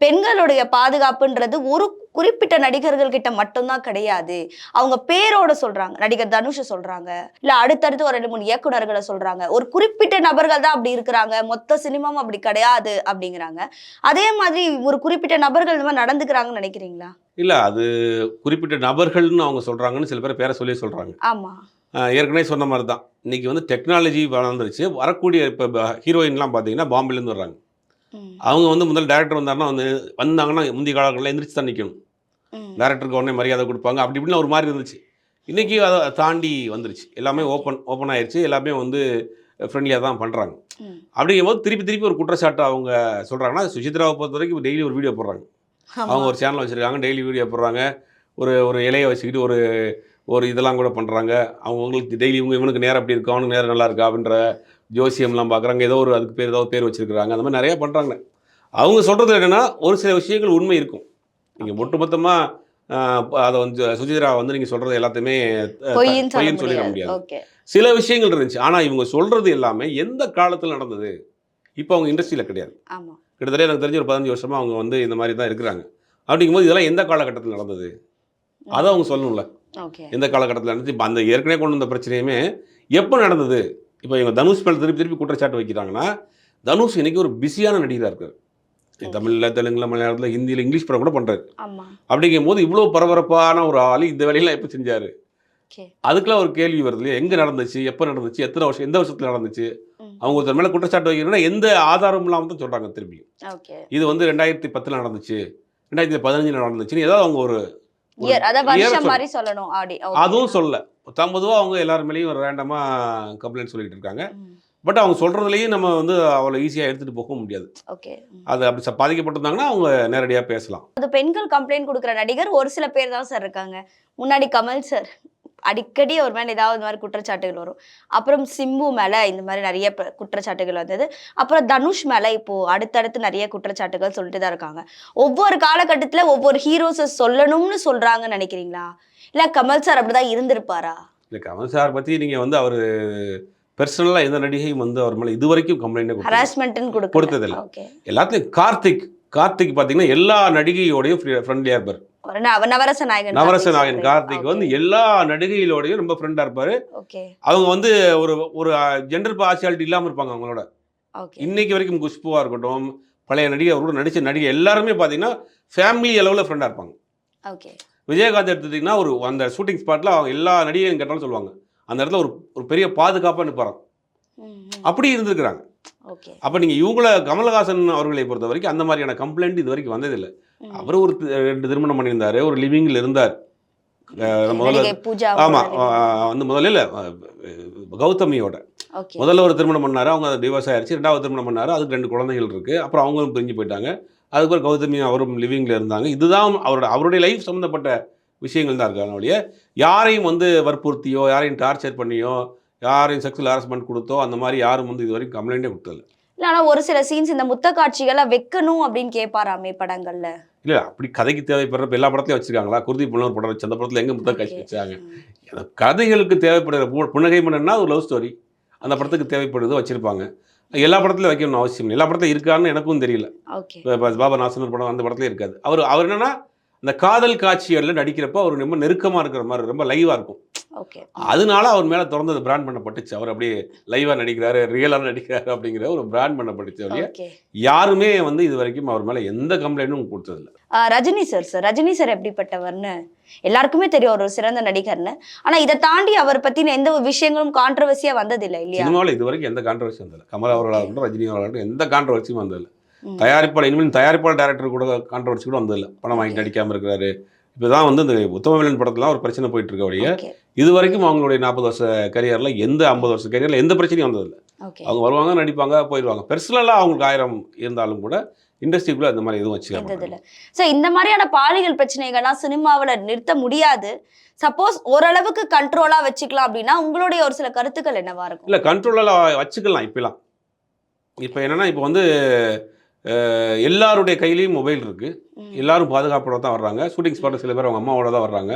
[SPEAKER 2] பெண்களுடைய பாதுகாப்புன்றது ஒரு குறிப்பிட்ட நடிகர்கள் கிட்ட மட்டும்தான் கிடையாது. அவங்க பேரோட சொல்றாங்க. நடிகர் தனுஷ சொல்றாங்க. இல்ல அடுத்தடுத்து ஒரு ரெண்டு மூணு இயக்குனர்களை சொல்றாங்க. ஒரு குறிப்பிட்ட நபர்கள் தான் அப்படி இருக்கிறாங்க. மொத்த சினிமாவும் அப்படி கிடையாது அப்படிங்கிறாங்க. அதே மாதிரி ஒரு குறிப்பிட்ட நபர்கள் இந்த மாதிரி நடந்துக்கிறாங்கன்னு நினைக்கிறீங்களா?
[SPEAKER 1] இல்ல அது குறிப்பிட்ட நபர்கள்னு அவங்க சொல்றாங்கன்னு சில பேர் பேரை சொல்லி சொல்றாங்க.
[SPEAKER 2] ஆமா.
[SPEAKER 1] ஏற்கனவே சொன்ன மாதிரி தான். இன்னைக்கு வந்து டெக்னாலஜி வளர்ந்துருச்சு. வரக்கூடிய இப்போ ஹீரோயின்லாம் பார்த்தீங்கன்னா பாம்பேலேருந்து வர்றாங்க. அவங்க வந்து முதல் டேரக்டர் வந்தாருன்னா வந்து வந்தாங்கன்னா முந்தைய காலங்களில் எந்திரிச்சு தான் நிற்கணும். டேரக்டருக்கு உடனே மரியாதை கொடுப்பாங்க. அப்படி இப்படின்னு ஒரு மாதிரி இருந்துச்சு. இன்றைக்கி அதை தாண்டி வந்துருச்சு. எல்லாமே ஓப்பன் ஓப்பன் ஆயிடுச்சு எல்லாமே வந்து ஃப்ரெண்ட்லியாக தான் பண்ணுறாங்க
[SPEAKER 2] ம்.
[SPEAKER 1] அப்படிங்கும்போது திருப்பி திருப்பி ஒரு குற்றச்சாட்டு அவங்க சொல்கிறாங்கன்னா சுசித்ராவை பொறுத்த வரைக்கும் டெய்லி ஒரு வீடியோ போடுறாங்க. அவங்க ஒரு சேனல் வச்சுருக்காங்க டெய்லி வீடியோ போடுறாங்க. ஒரு ஒரு இலையை வச்சுக்கிட்டு ஒரு ஒரு இதெல்லாம் கூட பண்ணுறாங்க அவங்க உங்களுக்கு டெய்லி இவங்க இவனுக்கு நேரம் அப்படி இருக்கா? அவனுக்கு நேரம் நல்லா இருக்கா? அப்படின்ற ஜோசியம்லாம் பார்க்குறாங்க ஏதோ ஒரு அதுக்கு பேர் ஏதோ பேர் வச்சுருக்குறாங்க அந்த மாதிரி நிறையா பண்ணுறாங்க அவங்க சொல்கிறது என்னென்னா ஒரு சில விஷயங்கள் உண்மை இருக்கும். நீங்கள் ஒட்டுமொத்தமாக அதை வந்து சுஜித்ரா வந்து நீங்கள் சொல்கிறது எல்லாத்தையுமே
[SPEAKER 2] பொய்ன்னு சொல்ல
[SPEAKER 1] பொய்ன்னு சொல்லிட
[SPEAKER 2] முடியாது.
[SPEAKER 1] சில விஷயங்கள் இருந்துச்சு. ஆனால் இவங்க சொல்கிறது எல்லாமே எந்த காலத்தில் நடந்தது இப்போ அவங்க இண்டஸ்ட்ரியில் கிடையாது. கிட்டத்தட்ட எனக்கு தெரிஞ்ச ஒரு பதினஞ்சு வருஷமாக அவங்க வந்து இந்த மாதிரி தான் இருக்கிறாங்க. அப்படிங்கும்போது இதெல்லாம் எந்த காலகட்டத்தில் நடந்தது? அதை அவங்க சொல்லணும்ல. எந்த காலகட்டத்தில் நடந்துச்சு? இப்போ அந்த ஏற்கனவே கொண்டு வந்த பிரச்சனையுமே எப்போ நடந்தது? இப்போ இவங்க தனுஷ் மேலே திருப்பி திருப்பி குற்றச்சாட்டு வைக்கிறாங்கன்னா தனுஷ் இன்னைக்கு ஒரு பிஸியான நடிகராக இருக்கார். தமிழில் தெலுங்குல மலையாளத்தில் ஹிந்தியில் இங்கிலீஷ் படம் கூட பண்ணுறாரு
[SPEAKER 2] ஆமா.
[SPEAKER 1] அப்படிங்கும்போது இவ்வளோ பரபரப்பான ஒரு ஆள் இந்த வேலையெல்லாம் எப்போ செஞ்சார்? அதுக்கெல்லாம் ஒரு கேள்வி வருது இல்லையா? எங்கே நடந்துச்சு? எப்போ நடந்துச்சு? எத்தனை வருஷம்? எந்த வருஷத்தில் நடந்துச்சு. அவங்க ஒருத்தர் மேலே குற்றச்சாட்டு வைக்கிறோன்னா எந்த ஆதாரம் இல்லாமல் தான் சொல்கிறாங்க திருப்பி
[SPEAKER 2] ஓகே.
[SPEAKER 1] இது வந்து ரெண்டாயிரத்தி பத்தில் நடந்துச்சு. ரெண்டாயிரத்தி பதினஞ்சில் நடந்துச்சுன்னு ஏதாவது அவங்க ஒரு அதுவும் சொல்லல தம்பதுவாக அவங்க எல்லார் மேலேயும் ஒரு ரேண்டமாக கம்ப்ளைண்ட் சொல்லிட்டு இருக்காங்க. பட் அவங்க சொல்கிறதுலையும் நம்ம வந்து அவ்வளோ ஈஸியாக எடுத்துகிட்டு போக முடியாது.
[SPEAKER 2] ஓகே.
[SPEAKER 1] அது அப்படி பாதிக்கப்பட்டிருந்தாங்கன்னா அவங்க நேரடியாக பேசலாம்.
[SPEAKER 2] அது பெண்கள் கம்ப்ளைண்ட் கொடுக்குற நடிகர் ஒரு சில பேர் தான் சார் இருக்காங்க. முன்னாடி கமல் சார் அடிக்கடி ஒரு மேல ஏதாவது இந்த மாதிரி குற்றச்சாட்டுகள் வரும். அப்புறம் சிம்பு மேல இந்த மாதிரி நிறைய குற்றச்சாட்டுகள் வந்தது. அப்புறம் தனுஷ் மேல இப்போ அடுத்தடுத்து நிறைய குற்றச்சாட்டுகள் சொல்லிட்டு தான் இருக்காங்க. ஒவ்வொரு காலகட்டத்துல ஒவ்வொரு ஹீரோஸை சொல்லணும்னு சொல்றாங்கன்னு நினைக்கிறீங்களா? இல்ல கமல் சார் அப்படிதான் இருந்திருப்பாரா?
[SPEAKER 1] இல்லை கமல் சார் பற்றி நீங்கள் வந்து அவர் பர்சனலாக எந்த நடிகையும் வந்து அவர் மேலே இது வரைக்கும் கம்ப்ளைண்ட்டே கொடுத்தது
[SPEAKER 2] ஹராஸ்மெண்ட்னு
[SPEAKER 1] கொடுத்ததில்ல.
[SPEAKER 2] ஓகே
[SPEAKER 1] எல்லாத்துலையும் கார்த்திக் கார்த்திக் பார்த்தீங்கன்னா எல்லா நடிகையோடையும் ஃப்ரெண்ட்லியாக இருப்பார்.
[SPEAKER 2] நவரச நாயகன்
[SPEAKER 1] நவரச நாயகன் கார்த்திக் வந்து எல்லா நடிகைகளோடையும் ரொம்ப ஃப்ரெண்டாக இருப்பார். அவங்க வந்து ஒரு ஒரு ஜெண்டர் பார்சியாலிட்டி இல்லாமல் இருப்பாங்க அவங்களோட. இன்னைக்கு வரைக்கும் குஷ்புவாக இருக்கட்டும் பழைய நடிகை அவரோட நடித்த நடிகை எல்லாருமே பார்த்தீங்கன்னா ஃபேமிலி அளவில் ஃப்ரெண்டாக இருப்பாங்க.
[SPEAKER 2] ஓகே
[SPEAKER 1] விஜயகாந்த் எடுத்துட்டிங்கன்னா ஒரு அந்த ஷூட்டிங் ஸ்பாட்டில் அவங்க எல்லா நடிகையும் கேட்டாலும் சொல்லுவாங்க. அந்த இடத்துல ஒரு ஒரு பெரிய பாதுகாப்பாக நிற்பாராம் அப்படி இருந்திருக்கிறாங்க. அப்போ நீங்கள் இவங்கள கமலஹாசன் அவர்களை பொறுத்த வரைக்கும் அந்த மாதிரியான கம்ப்ளைண்ட் இது வரைக்கும் வந்ததில்லை. அவர் ஒரு ரெண்டு திருமணம் பண்ணியிருந்தாரு ஒரு லிவிங்கில் இருந்தார். முதல்ல ஆமாம் வந்து முதல்ல இல்லை கௌதமியோட. முதல்ல ஒரு திருமணம் பண்ணாரு அவங்க டிவோர்ஸ் ஆயிடுச்சு ரெண்டாவது திருமணம் பண்ணாரு அதுக்கு ரெண்டு குழந்தைகள் இருக்கு. அப்புறம் அவங்களும் பிரிஞ்சு போயிட்டாங்க. அதுக்கப்புறம் கௌதமி அவரும் லிவிங்ல இருந்தாங்க. இதுதான் அவரோட அவருடைய லைஃப் சம்மந்தப்பட்ட விஷயங்கள் தான் இருக்காங்க ஒழிய யாரையும் வந்து வற்புறுத்தியோ யாரையும் டார்ச்சர் பண்ணியோ யாரையும் செக்ஷுவல் ஹாரஸ்மெண்ட் கொடுத்தோ அந்த மாதிரி யாரும் வந்து இது வரைக்கும் கம்ப்ளைண்ட்டே கொடுத்ததில்ல.
[SPEAKER 2] இல்ல ஆனா ஒரு சில சீன்ஸ் இந்த முத்த காட்சிகளை வைக்கணும் அப்படின்னு கேட்பாராமே படங்கள்ல?
[SPEAKER 1] இல்ல அப்படி கதைக்கு தேவைப்படுற எல்லா படத்துலயும் வச்சிருக்காங்களா? குருதி ஒரு படம் வச்சு அந்த படத்துல எங்க முத்தம் காட்சி. வச்சாங்க. அந்த கதைகளுக்கு தேவைப்படுற பு- புன்னகை மன்னன்னா ஒரு லவ் ஸ்டோரி அந்த படத்துக்கு தேவைப்படுது வச்சிருப்பாங்க. எல்லா படத்துலயும் வைக்கணும்னு அவசியம் இல்லை. எல்லா படத்துல இருக்கான்னு எனக்கும் தெரியல. பாபா நாசன் படம் அந்த படத்துல இருக்காது. அவர் அவர் என்னன்னா இந்த காதல் காட்சிகள்ல நடிக்கிறப்ப அவர் ரொம்ப நெருக்கமா இருக்கிற மாதிரி ரொம்ப லைவா இருக்கும். அதனால அவர் மேல தொடர்ந்து பிராண்ட் பண்ணப்பட்டுச்சு. அவர் அப்படியே லைவா நடிக்கிறாரு ரியலா நடிக்கிறாரு அப்படிங்கிற ஒரு பிராண்ட் பண்ணப்பட்டுச்சு
[SPEAKER 2] ஓகே.
[SPEAKER 1] யாருமே வந்து இது வரைக்கும் அவர் மேல எந்த கம்ப்ளைண்ட்டும் கொடுத்ததில்ல.
[SPEAKER 2] Rajini sir sir Rajini sir எப்படிப்பட்டவர்னு எல்லாருக்குமே தெரியும். ஒரு சிறந்த நடிகர்னு. ஆனா இதை தாண்டி அவர் பத்தின எந்த விஷயங்களும் கான்ட்ரவர்சியா வந்ததில்லை இல்லையா?
[SPEAKER 1] சினிமாவில் இது வரைக்கும் எந்த கான்ட்ரவர்சி வந்ததில்ல. கமல் அவர்களாகட்டும் ரஜினி அவர்களாகட்டும் எந்த கான்ட்ரவர்சியும் வந்ததில்ல. தயாரிப்பாளர் இனிமேல் தயாரிப்பாளர் டேரக்டர் கூட கான்ட்ரவர்சி கூட வந்ததில்ல. பணம் வாங்கி நடிக்காம இருக்கிறாரு. இப்போதான் வந்து இந்த உத்தமவேலன் படத்துலாம் ஒரு பிரச்சனை போயிட்டு இருக்க வழிய இது வரைக்கும் அவங்களுடைய நாற்பது வருஷ கரியர்ல எந்த ஐம்பது வருஷ கரியர்ல எந்த பிரச்சனையும் வந்ததில்ல. அவங்க வருவாங்க நடிப்பாங்க போயிடுவாங்க. பெர்சனலாக அவங்களுக்கு ஆயிரம் இருந்தாலும் கூட இண்டஸ்ட்ரிக்குள்ள இந்த மாதிரி எதுவும் வச்சுக்க
[SPEAKER 2] இருந்தது
[SPEAKER 1] மாட்டாங்க.
[SPEAKER 2] இல்ல சோ இந்த மாதிரியான பாலியல் பிரச்சனைகள்லாம் சினிமாவுல நிறுத்த முடியாது. சப்போஸ் ஓரளவுக்கு கண்ட்ரோலா வச்சுக்கலாம் அப்படின்னா உங்களுடைய ஒரு சில கருத்துக்கள் என்னவா இருக்கும்?
[SPEAKER 1] இல்ல கண்ட்ரோலில் வச்சுக்கலாம் இப்பெல்லாம். இப்போ என்னன்னா இப்போ வந்து எல்லாருடைய கையிலையும் மொபைல் இருக்கு.
[SPEAKER 2] ம்.
[SPEAKER 1] எல்லாரும் பாதுகாப்போட தான் வர்றாங்க. ஷூட்டிங் ஸ்பாட்டில் சில பேர் அவங்க அம்மாவோட தான் வர்றாங்க.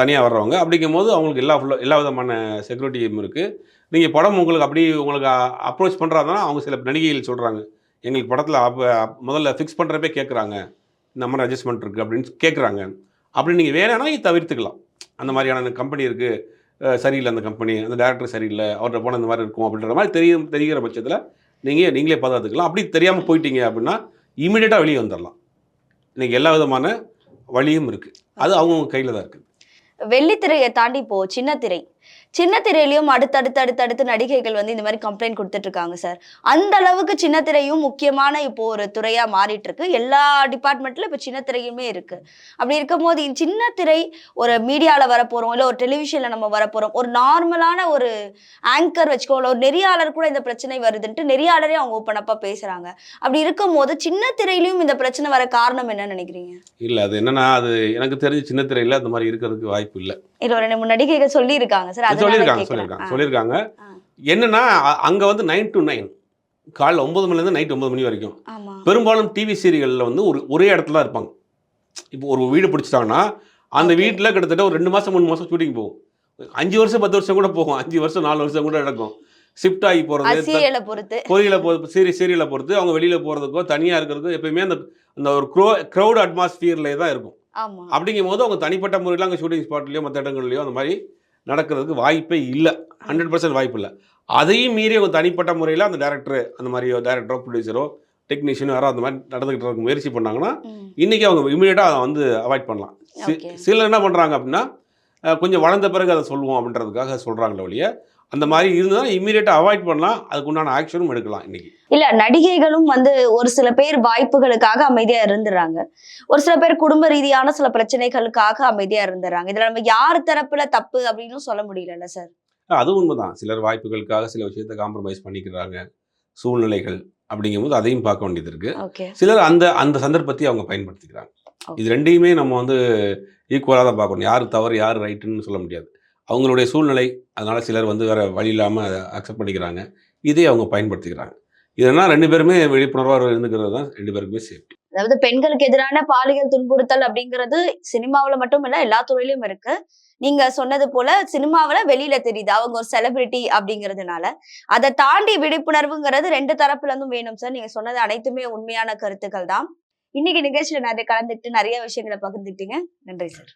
[SPEAKER 1] தனியாக வர்றவங்க. அப்படிங்கும் போது அவங்களுக்கு எல்லா ஃபுல்லாக எல்லா விதமான செக்யூரிட்டியும் இருக்குது நீங்கள் படம் உங்களுக்கு அப்படி உங்களுக்கு அப்ரோச் பண்ணுறாங்கன்னா அவங்க சில நடிகைகள் சொல்கிறாங்க எங்களுக்கு படத்தில் அப்போ முதல்ல ஃபிக்ஸ் பண்ணுறப்பே கேட்குறாங்க இந்த மாதிரி அட்ஜஸ்ட்மெண்ட் இருக்குது அப்படின்னு கேட்குறாங்க அப்படி நீங்கள் வேணும்னா தவிர்த்துக்கலாம். அந்த மாதிரியான கம்பெனி இருக்குது சரியில்லை அந்த கம்பெனி அந்த டேரக்டர் சரியில்லை. அவர்கிட்ட போனால் இந்த மாதிரி இருக்கும் அப்படின்ற மாதிரி தெரியும் தெரிகிற பட்சத்தில் நீங்கள் நீங்களே பாதுகாத்துக்கலாம் அப்படி தெரியாமல் போயிட்டீங்க அப்படின்னா இமீடியட்டாக வெளியே வந்துடலாம் இன்னைக்கு எல்லா விதமான வழியும் இருக்குது அது அவங்கவுங்க கையில் தான் இருக்குது
[SPEAKER 2] வெள்ளித்திரையை தாண்டி இப்போ சின்ன திரை சின்ன திரையிலயும் அடுத்தடுத்து அடுத்தடுத்து நடிகைகள் வந்து இந்த மாதிரி கம்ப்ளைண்ட் கொடுத்துட்டு இருக்காங்க சார் அந்த அளவுக்கு சின்ன திரையும் முக்கியமான இப்போ ஒரு துறையா மாறிட்டு இருக்கு எல்லா டிபார்ட்மெண்ட்ல இப்போ சின்ன திரையுமே இருக்கு. அப்படி இருக்கும்போது இந்த சின்ன திரை ஒரு மீடியால வரப்போறோம் இல்ல ஒரு டெலிவிஷன்ல நம்ம வரப்போறோம் ஒரு நார்மலான ஒரு ஆங்கர் வச்சுக்கோ ஒரு நெறியாளர் கூட இந்த பிரச்சனை வருதுன்ட்டு நெறியாளரே அவங்க ஓப்பன் அப்பா பேசுறாங்க. அப்படி இருக்கும்போது சின்ன திரையிலயும் இந்த பிரச்சனை வர காரணம் என்ன நினைக்கிறீங்க?
[SPEAKER 1] இல்லை அது என்னன்னா அது எனக்கு தெரிஞ்சு சின்ன திரையில் அந்த மாதிரி இருக்கிறதுக்கு வாய்ப்பு இல்லை.
[SPEAKER 2] இல்ல ஒரு நடிகைகள் சொல்லி இருக்காங்க சார்
[SPEAKER 1] சொல்லியிருக்காங்க. சொல்லியிருக்காங்க. சொல்லியிருக்காங்க. என்னன்னா அங்க வந்து நைன் டு நைன் காலைல ஒன்பது மணிலேருந்து நைட் ஒன்பது மணி வரைக்கும். பெரும்பாலும் டிவி சீரியல்ல வந்து ஒரு ஒரே இடத்துல தான் இருப்பாங்க. இப்போ ஒரு வீடு பிடிச்சிட்டாங்கன்னா அந்த. வீட்டில் கிட்டத்தட்ட ஒரு ரெண்டு மாசம் மூணு மாசம் ஷூட்டிங் போகும். அஞ்சு வருஷம் பத்து வருஷம் கூட போகும். அஞ்சு வருஷம் நாலு வருஷம் கூட நடக்கும். ஷிஃப்ட் ஆகி போகிறது
[SPEAKER 2] சீரியலை பொறுத்து.
[SPEAKER 1] பொரியலை பொறுத்து சீரி சீரியலை பொறுத்து அவங்க வெளியில் போகிறதுக்கோ தனியாக இருக்கிறதுக்கோ எப்பயுமே அந்த அந்த ஒரு க்ரோ க்ரௌட் அட்மாஸ்பியர்லேயே தான் இருக்கும். அப்படிங்கும் போது அவங்க தனிப்பட்ட முறையில் அங்கே ஷூட்டிங் ஸ்பாட்லேயோ மற்ற இடங்கள்லையோ அந்த மாதிரி நடக்கிறதுக்கு வாய்ப்பே இல்லை. ஹண்ட்ரட் பர்சன்ட் வாய்ப்பு இல்லை. அதையும் மீறி அவங்க தனிப்பட்ட முறையில் அந்த டேரக்டர் அந்த மாதிரியோ டேரக்டரோ ப்ரொடியூசரோ டெக்னீஷியனோ யாரோ அந்த மாதிரி நடந்துக்கிட்டு இருக்க முயற்சி பண்ணாங்கன்னா. இன்றைக்கி அவங்க இமீடியட்டாக அதை வந்து அவாய்ட் பண்ணலாம். சிலர் என்ன பண்ணுறாங்க அப்படின்னா கொஞ்சம் வளர்ந்த பிறகு அதை சொல்லுவோம் அப்படின்றதுக்காக சொல்கிறாங்களே ஒழிய அந்த மாதிரி இருந்தால் இமீடியட்டாக அவாய்ட் பண்ணலாம். அதுக்கு உண்டான ஆக்ஷனும் எடுக்கலாம் இன்றைக்கி
[SPEAKER 2] இல்ல நடிகைகளும் வந்து ஒரு சில பேர் வாய்ப்புகளுக்காக அமைதியா இருந்துடுறாங்க ஒரு சில பேர் குடும்ப ரீதியான சில பிரச்சனைகளுக்காக அமைதியா இருந்துடுறாங்க இதுல நம்ம யார் தரப்புல தப்பு அப்படின்னு சொல்ல முடியலல்ல சார்
[SPEAKER 1] அது உண்மைதான். சிலர் வாய்ப்புகளுக்காக சில விஷயத்தை காம்ப்ரமைஸ் பண்ணிக்கிறாங்க. சூழ்நிலைகள் அப்படிங்கும்போது அதையும் பார்க்க வேண்டியது இருக்குது
[SPEAKER 2] ஓகே.
[SPEAKER 1] சிலர் அந்த அந்த சந்தர்ப்பத்தை அவங்க பயன்படுத்திக்கிறாங்க. இது ரெண்டையுமே நம்ம வந்து ஈக்குவலாக தான் பார்க்கணும். யார் தவறு யார் ரைட்டுன்னு சொல்ல முடியாது. அவங்களுடைய சூழ்நிலை அதனால சிலர் வந்து வேற வழி இல்லாமல் அக்செப்ட் பண்ணிக்கிறாங்க. இதை அவங்க பயன்படுத்திக்கிறாங்க. இதெல்லாம் ரெண்டு பேருமே விழிப்புணர்வாக இருந்துக்கிறது தான் ரெண்டு பேருக்குமே சேஃப்டி
[SPEAKER 2] அதாவது பெண்களுக்கு எதிரான பாலியல் துன்புறுத்தல் அப்படிங்கிறது சினிமாவுல மட்டும் இல்ல எல்லா துறையிலும் இருக்கு. நீங்க சொன்னது போல சினிமாவுல வெளியில தெரியுது அவங்க ஒரு செலிபிரிட்டி அப்படிங்கிறதுனால. அதை தாண்டி விழிப்புணர்வுங்கிறது ரெண்டு தரப்புல இருந்தும் வேணும் சார். நீங்க சொன்னது அனைத்துமே உண்மையான கருத்துக்கள் தான். இன்னைக்கு நிகழ்ச்சியில நிறைய கலந்துட்டு நிறைய விஷயங்களை பகிர்ந்துக்கிட்டீங்க. நன்றி சார்.